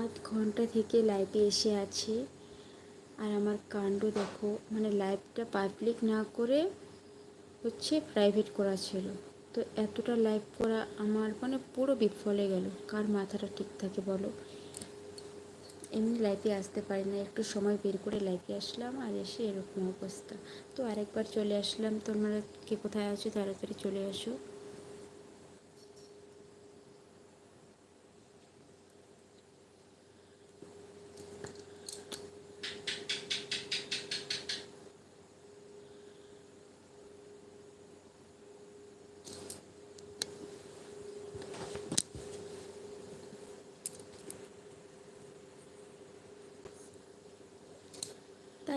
আধ ঘণ্টা থেকে লাইভে এসে আছি। আর আমার কাণ্ড দেখো মানে লাইভটা পাবলিক না করে হচ্ছে প্রাইভেট করা ছিল। তো এতটা লাইভ করা আমার মানে পুরো বিফলে গেল। কার মাথাটা ঠিক থাকে বলো? এমনি লাইভে আসতে পারি না, একটু সময় বের করে লাইভে আসলাম আর এসে এরকম অবস্থা। তো আরেকবার চলে আসলাম, তোমরা কে কোথায় আছো তাড়াতাড়ি চলে আসো।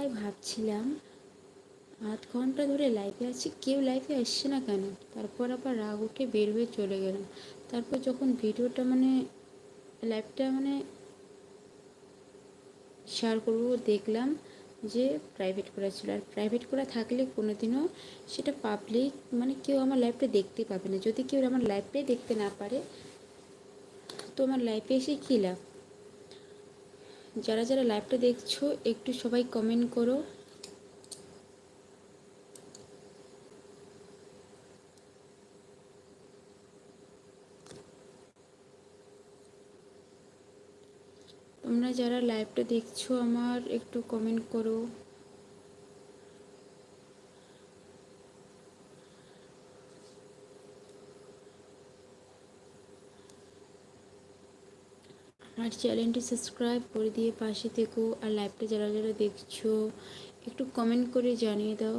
তাই ভাবছিলাম আধ ঘণ্টা ধরে লাইফে আছি, কেউ লাইফে আসছে না কেন? তারপর আবার রাগ উঠে বের হয়ে চলে গেলাম। তারপর যখন ভিডিওটা মানে লাইভটা মানে শেয়ার করব, দেখলাম যে প্রাইভেট করা ছিল। আর প্রাইভেট করা থাকলে কোনোদিনও সেটা পাবলিক মানে কেউ আমার লাইফটা দেখতে পাবে না। যদি কেউ আমার লাইফটাই দেখতে না পারে, তো আমার লাইফে এসে কী লাভ? যারা যারা লাইভটা দেখছ, একটু সবাই কমেন্ট করো। তোমরা যারা লাইভটা দেখছ, আমার একটু কমেন্ট করো। আর চ্যানেলটি সাবস্ক্রাইব করে দিয়ে পাশে থেকো আর লাইভটা যারা যারা দেখছ, একটু কমেন্ট করে জানিয়ে দাও।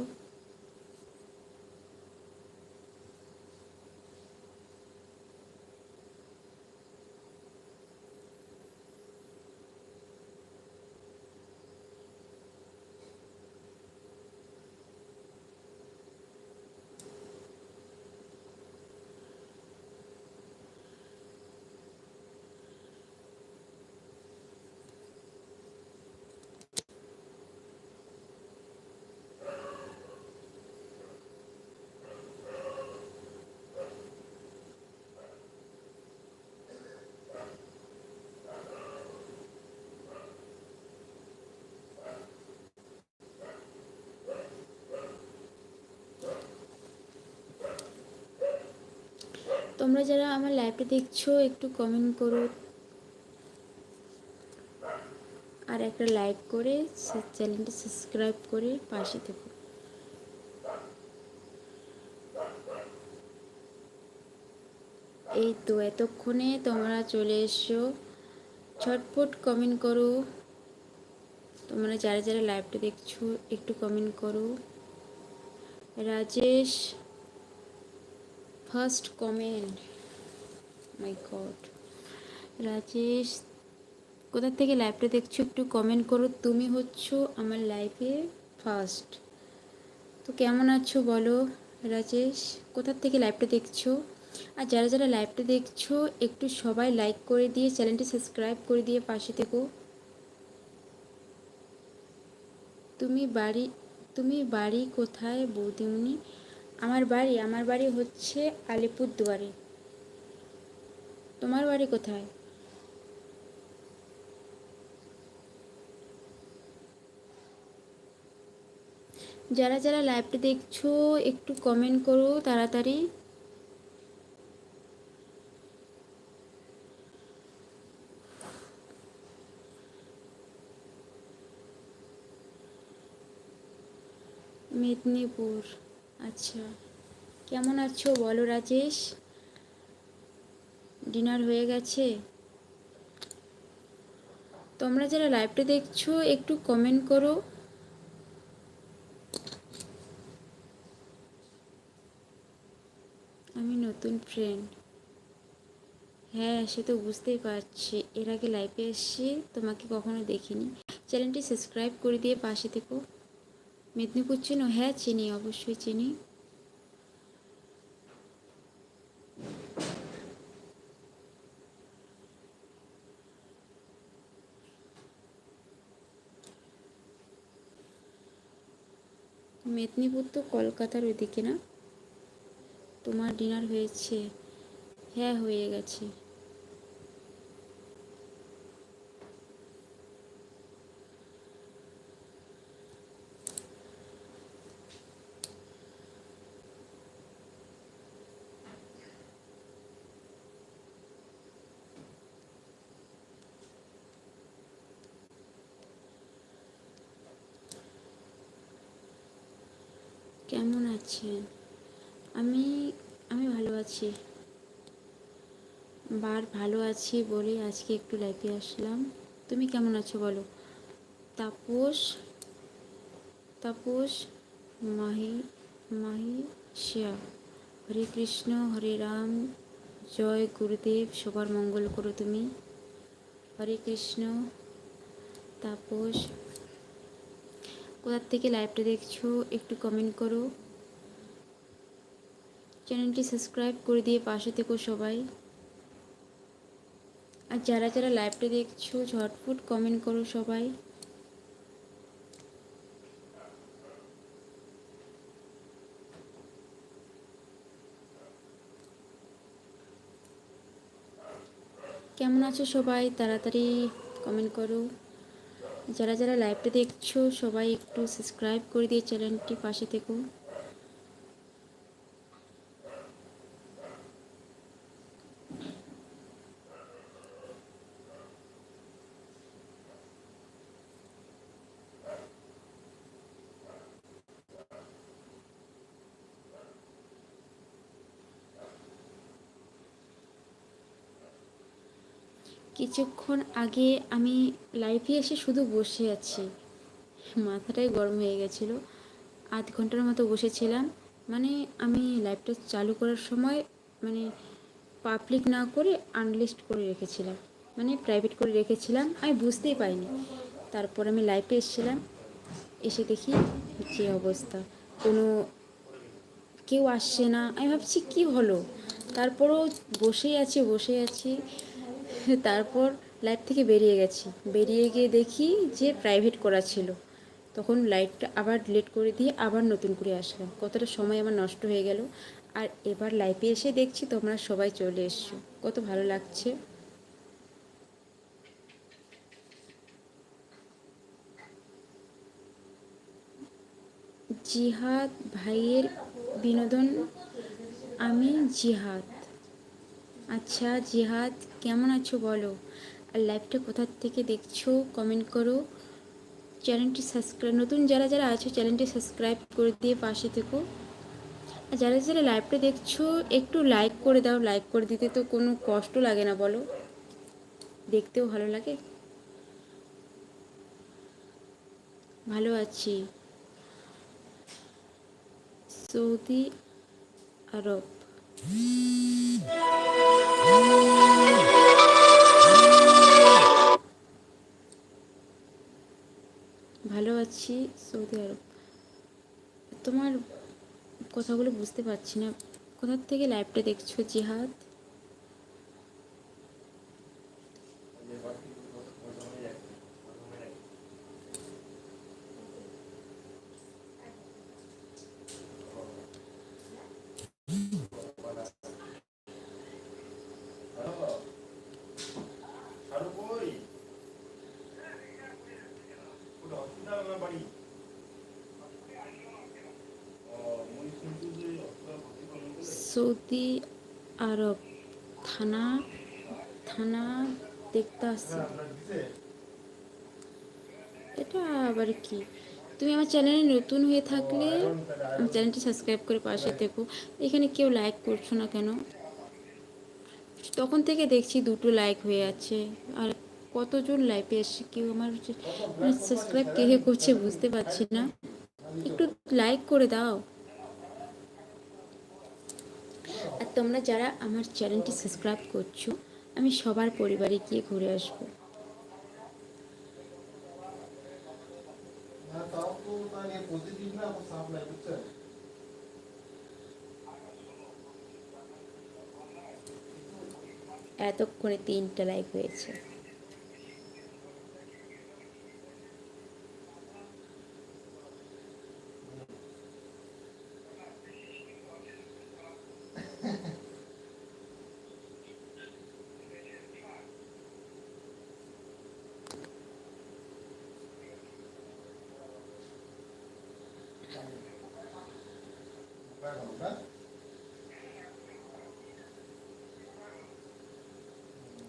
তোমরা যারা আমার লাইভটা দেখছ, একটু কমেন্ট করো। আর একটা লাইক করে চ্যানেলটি সাবস্ক্রাইব করে পাশে থেকো। এই তো এতক্ষণে তোমরা চলে এসো। ছটফট কমেন্ট করো। তোমরা যারা যারা লাইভটা দেখছ, একটু কমেন্ট করো। Rajesh first comment my god Rajesh, কোথা থেকে লাইভটা দেখছ একটু কমেন্ট করো। তুমি হচ্ছ আমার লাইফে ফার্স্ট তো কেমন আছো বলো? রাজেশ, কোথা থেকে লাইভটা দেখছ? আর যারা যারা লাইভটা দেখছ, একটু সবাই লাইক করে দিয়ে চ্যানেলটি সাবস্ক্রাইব করে দিয়ে পাশে থেকো। তুমি বাড়ি তুমি বাড়ি কোথায় বৌদিমণি? আমার বাড়ি আমার বাড়ি হচ্ছে আলিপুরদুয়ারে। তোমার বাড়ি কোথায়? যারা যারা লাইভটা দেখছ, একটু কমেন্ট করো তাড়াতাড়ি। মেদিনীপুর। আচ্ছা। কেমন আছো বলো রাজেশ? ডিনার হয়ে গেছে। তোমরা যারা লাইভটা দেখছ, একটু কমেন্ট করো। আমি নতুন ফ্রেন্ড হ্যাঁ সে তো বুঝতেই পারছি। এর আগে লাইভে এসেছি, তোমাকে কখনো দেখিনি। চ্যানেলটি সাবস্ক্রাইব করে দিয়ে পাশে থেকো। মেদিনীপুর চিনো? হ্যাঁ চিনি, অবশ্যই চিনি। মেদিনীপুর তো কলকাতার ওইদিকে না? তোমার ডিনার হয়েছে। হ্যাঁ হয়ে গেছে। কেমন আছেন? আমি আমি ভালো আছি। বার ভালো আছি বলে আজকে একটু লাইভে আসলাম। তুমি কেমন আছো বলো? তাপস তাপস, মাহি মাহি শ্যা। হরে কৃষ্ণ, হরে রাম, জয় গুরুদেব, সবার মঙ্গল করো তুমি। হরে কৃষ্ণ, তাপস কোথার থেকে লাইভটা দেখছ, একটু কমেন্ট করো। চ্যানেলটি সাবস্ক্রাইব করে দিয়ে পাশে থেকো সবাই। আর যারা যারা লাইভটা দেখছ, ঝটফট কমেন্ট করো সবাই। কেমন আছো সবাই? তাড়াতাড়ি কমেন্ট করো। যারা যারা লাইভটা দেখছ সবাই একটু সাবস্ক্রাইব করে দিয়ে চ্যানেলটি পাশে থেকো। কিছুক্ষণ আগে আমি লাইফে এসে শুধু বসে আছি। মাথাটাই গরম হয়ে গেছিল। আধ ঘণ্টার মতো বসেছিলাম। মানে আমি লাইভটা চালু করার সময় মানে পাবলিক না করে আনলিস্ট করে রেখেছিলাম। মানে প্রাইভেট করে রেখেছিলাম, আমি বুঝতেই পারিনি। তারপর আমি লাইফে এসেছিলাম। এসে দেখি যে অবস্থা। কোনো কেউ আসছে না। আমি ভাবছি, কি হলো? তারপরও বসেই আছি বসে আছি। তারপর লাইট থেকে বেরিয়ে গেছি। বেরিয়ে গিয়ে দেখি যে প্রাইভেট করা ছিল। তখন লাইটটা আবার ডিলিট করে দিয়ে আবার নতুন করে আসলাম। কতটা সময় আমার নষ্ট হয়ে গেল। আর এবার লাইভে এসে দেখছি তোমরা সবাই চলে এসছো। কত ভালো লাগছে। জিহাদ ভাইয়ের বিনোদন, আমি জিহাদ। আচ্ছা জিহাদ কেমন আছো বলো? আর লাইভটা কোথার থেকে দেখছ কমেন্ট করো। চ্যানেলটি সাবস্ক্রাইব নতুন যারা যারা আছো চ্যানেলটি সাবস্ক্রাইব করে দিয়ে পাশে থেকো। আর যারা যারা লাইভটা দেখছ, একটু লাইক করে দাও। লাইক করে দিতে তো কোনো কষ্ট লাগে না, বলো। দেখতেও ভালো লাগে। ভালো আছি। Saudi Arab. ভালো আছি সৌদি আরব। তোমার কথাগুলো বুঝতে পারছি না। কোথার থেকে লাইভটা দেখছ জিহাদ? সৌদি আরব, থানা থানা দেখতে আসছে। এটা আবার কি? তুমি আমার চ্যানেলে নতুন হয়ে থাকলে আমার চ্যানেলটি সাবস্ক্রাইব করে পাশে থেকো। এখানে কেউ লাইক করছ না কেন? তখন থেকে দেখছি দুটো লাইক হয়ে আছে। আর কতজন লাইভে এসছে কেউ আমার সাবস্ক্রাইব কে কে করছে বুঝতে পারছি না। একটু লাইক করে দাও। আর তোমরা যারা আমার চ্যানেলটি সাবস্ক্রাইব করছ, আমি সবার পরিবারে গিয়ে ঘুরে আসব। এতক্ষণে তিনটা লাইক হয়েছে।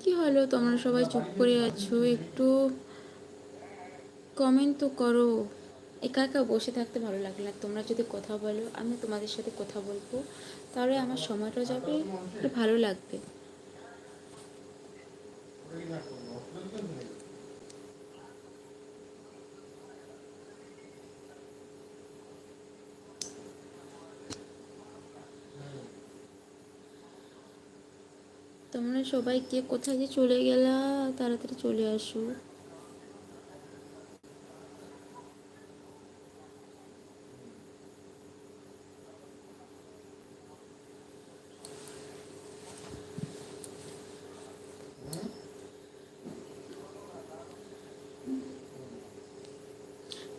কি হলো? তোমরা সবাই চুপ করে আছো? একটু কমেন্ট তো করো। একা একা বসে থাকতে ভালো লাগে না। তোমরা যদি কথা বলো, আমি তোমাদের সাথে কথা বলব। তাহলে আমার সময়টা যাবে, একটু ভালো লাগবে ওটা কি না করব অসুবিধা তো নেই তোমরা সবাই কে কোথায় যে চলে গেলা তাড়াতাড়ি চলে আসো।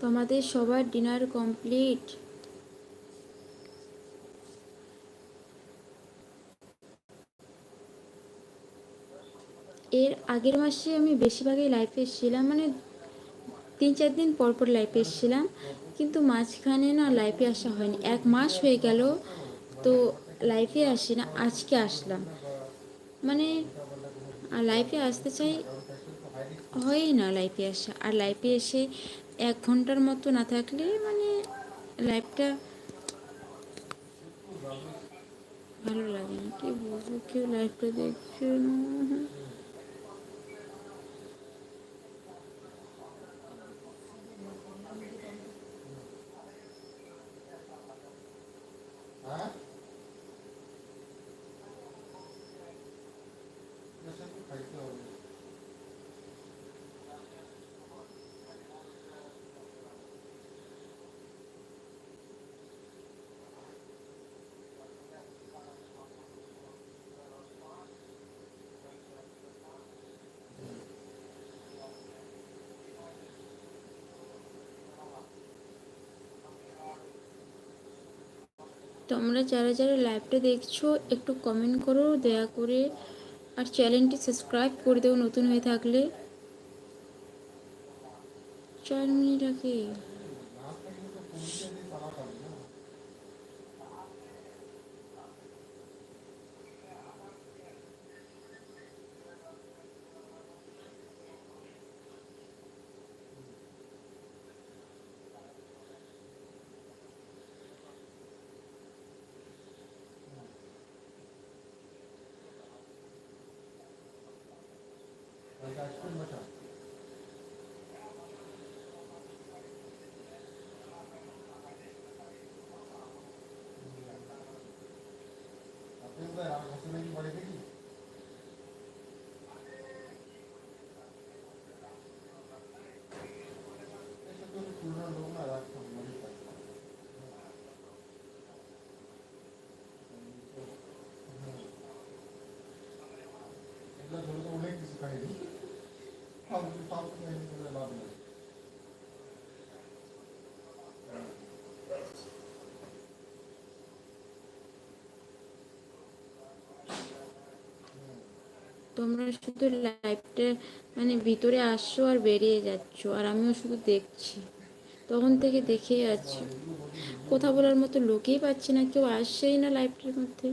তোমাদের সবার ডিনার কমপ্লিট এর আগের মাসে আমি বেশিরভাগই লাইফে এসেছিলাম মানে তিন চার দিন পর পর লাইফে এসেছিলাম, কিন্তু মাঝখানে না লাইফে আসা হয়নি। এক মাস হয়ে গেল, তো লাইফে আসি না, আজকে আসলাম। মানে লাইফে আসতে চাই, হয়ই না লাইফে আসা। আর লাইফে এসে এক ঘণ্টার মতো না থাকলে মানে লাইফটা ভালো লাগে না। কি বলব, কেউ লাইফটা দেখছে না। তোমরা যারা যারা লাইভটা দেখছ, একটু কমেন্ট করো, দয়া করে, আর চ্যানেলটি সাবস্ক্রাইব করে দেও নতুন হয়ে থাকলে। চার মিনিট আগে। ました。তোমরা শুধু লাইফটা মানে ভিতরে আসছো আর বেরিয়ে যাচ্ছ, আর আমিও শুধু দেখছি। তখন থেকে দেখেই আছি। কথা বলার মতো লোকেই পাচ্ছি না, কেউ আসছেই না লাইভটার মধ্যে।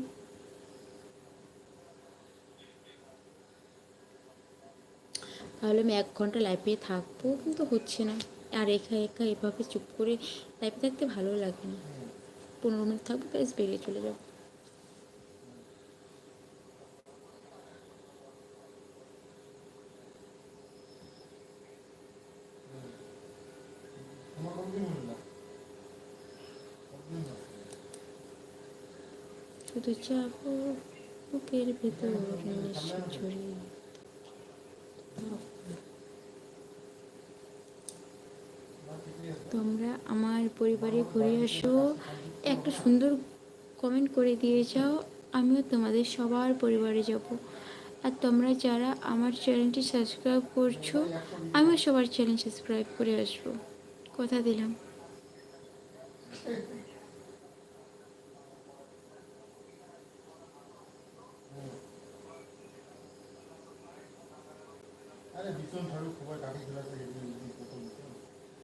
তাহলে আমি এক ঘণ্টা লাইফে থাকব, কিন্তু হচ্ছে না। আর একা একা এভাবে চুপ করে লাইফে থাকতে ভালো লাগে না। পনেরো মিনিট থাকব, ব্যাস বেরিয়ে চলে যাব তোমার কতদিন হলো না কতদিন হলো শুধু যাব, বুকের ভেতর তোমরা আমার পরিবারে ঘুরে আসো, একটা সুন্দর কমেন্ট করে দিয়ে যাও, আমিও তোমাদের সবার পরিবারে যাব। আর তোমরা যারা আমার চ্যানেলটি সাবস্ক্রাইব করছ, আমিও সবার চ্যানেল সাবস্ক্রাইব করে আসব। কথা দিলাম। আরে ভীষণ ঠাকুর সবাই কাটি খেলাতে